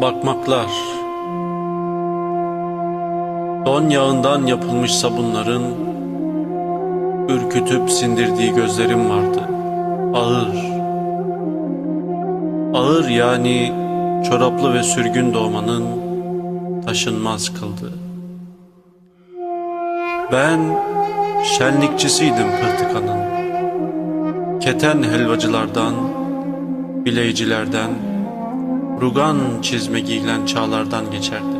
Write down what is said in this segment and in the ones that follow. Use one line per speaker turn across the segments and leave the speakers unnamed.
Bakmaklar Don yağından yapılmış sabunların Ürkütüp sindirdiği gözlerim vardı Ağır Ağır yani çoraplı ve sürgün doğmanın taşınmaz kıldı. Ben şenlikçisiydim pırtıkanın. Keten helvacılardan, bileycilerden, rugan çizme giyilen çağlardan geçerdi.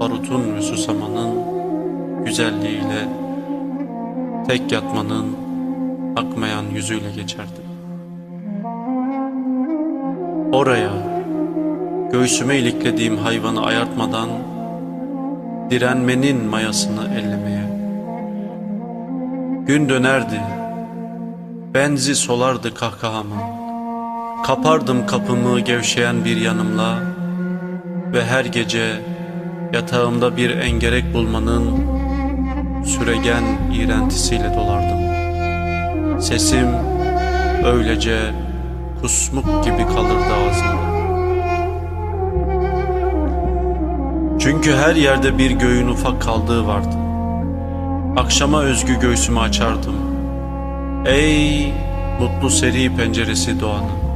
Barutun ve susamanın güzelliğiyle, tek yatmanın akmayan yüzüyle geçerdi. Oraya, göğsüme iliklediğim hayvanı ayartmadan, direnmenin mayasını ellemeye. Gün dönerdi, benzi solardı kahkahamın. Kapardım kapımı gevşeyen bir yanımla ve her gece yatağımda bir engerek bulmanın süregen iğrentisiyle dolardım. Sesim öylece kusmuk gibi kalırdı ağzımda. Çünkü her yerde bir göğün ufak kaldığı vardı. Akşama özgü göğsümü açardım. Ey mutlu seri penceresi doğanın.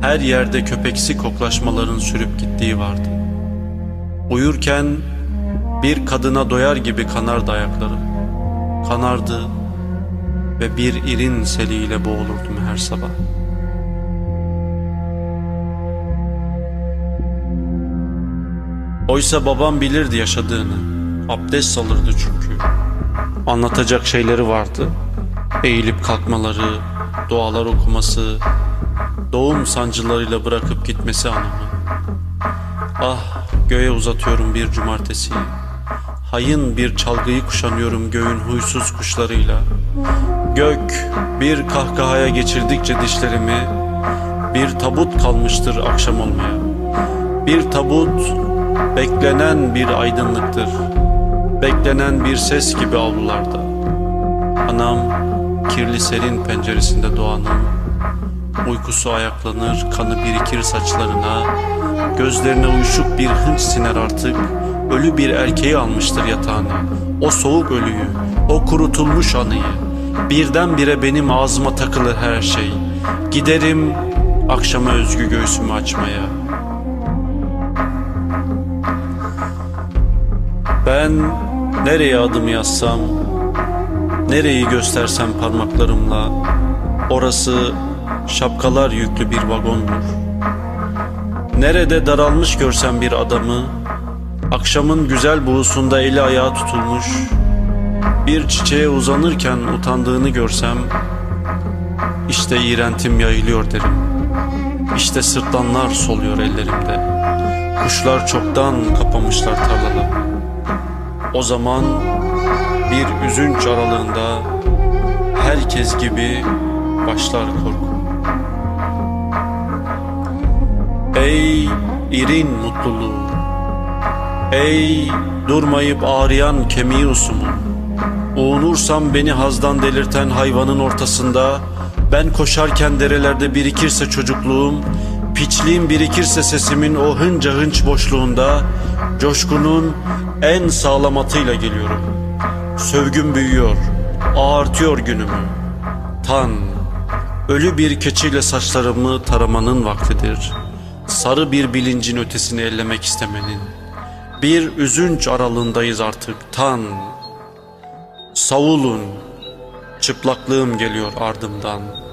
Her yerde köpeksi koklaşmaların sürüp gittiği vardı. Uyurken bir kadına doyar gibi kanardı ayaklarım. Kanardı ve bir irin seliyle boğulurdum her sabah. Oysa babam bilirdi yaşadığını. Abdest alırdı çünkü. Anlatacak şeyleri vardı. Eğilip kalkmaları, dualar okuması, doğum sancılarıyla bırakıp gitmesi anımı. Ah göğe uzatıyorum bir cumartesiyi. Hayın bir çalgıyı kuşanıyorum göğün huysuz kuşlarıyla. Gök bir kahkahaya geçirdikçe dişlerimi bir tabut kalmıştır akşam olmaya. Bir tabut beklenen bir aydınlıktır. Beklenen bir ses gibi avlularda. Anam kirli serin penceresinde doğanın uykusu ayaklanır, kanı birikir saçlarına, gözlerine uyuşuk bir hınç siner artık. Ölü bir erkeği almıştır yatağına. O soğuk ölüyü, o kurutulmuş anıyı. Birdenbire benim ağzıma takılır her şey. Giderim akşama özgü göğsümü açmaya. Ben nereye adım yazsam, nereyi göstersem parmaklarımla, orası şapkalar yüklü bir vagondur. Nerede daralmış görsem bir adamı, akşamın güzel buğusunda eli ayağı tutulmuş, bir çiçeğe uzanırken utandığını görsem, işte iğrentim yayılıyor derim. İşte sırtlanlar soluyor ellerimde. Kuşlar çoktan kapamışlar tarlalarını. O zaman bir üzünç aralığında herkes gibi başlar korku. Ey irin mutluluğu, ey durmayıp ağrıyan kemiği usumun, uğunursam beni hazdan delirten hayvanın ortasında, ben koşarken derelerde birikirse çocukluğum, piçliğim birikirse sesimin o hınca hınç boşluğunda, coşkunun en sağlam atıyla geliyorum. Sövgüm büyüyor, ağartıyor günümü. Tan, ölü bir keçiyle saçlarımı taramanın vaktidir. Sarı bir bilincin ötesini ellemek istemenin. Bir üzünç aralığındayız artık tan. Savulun, çıplaklığım geliyor ardımdan.''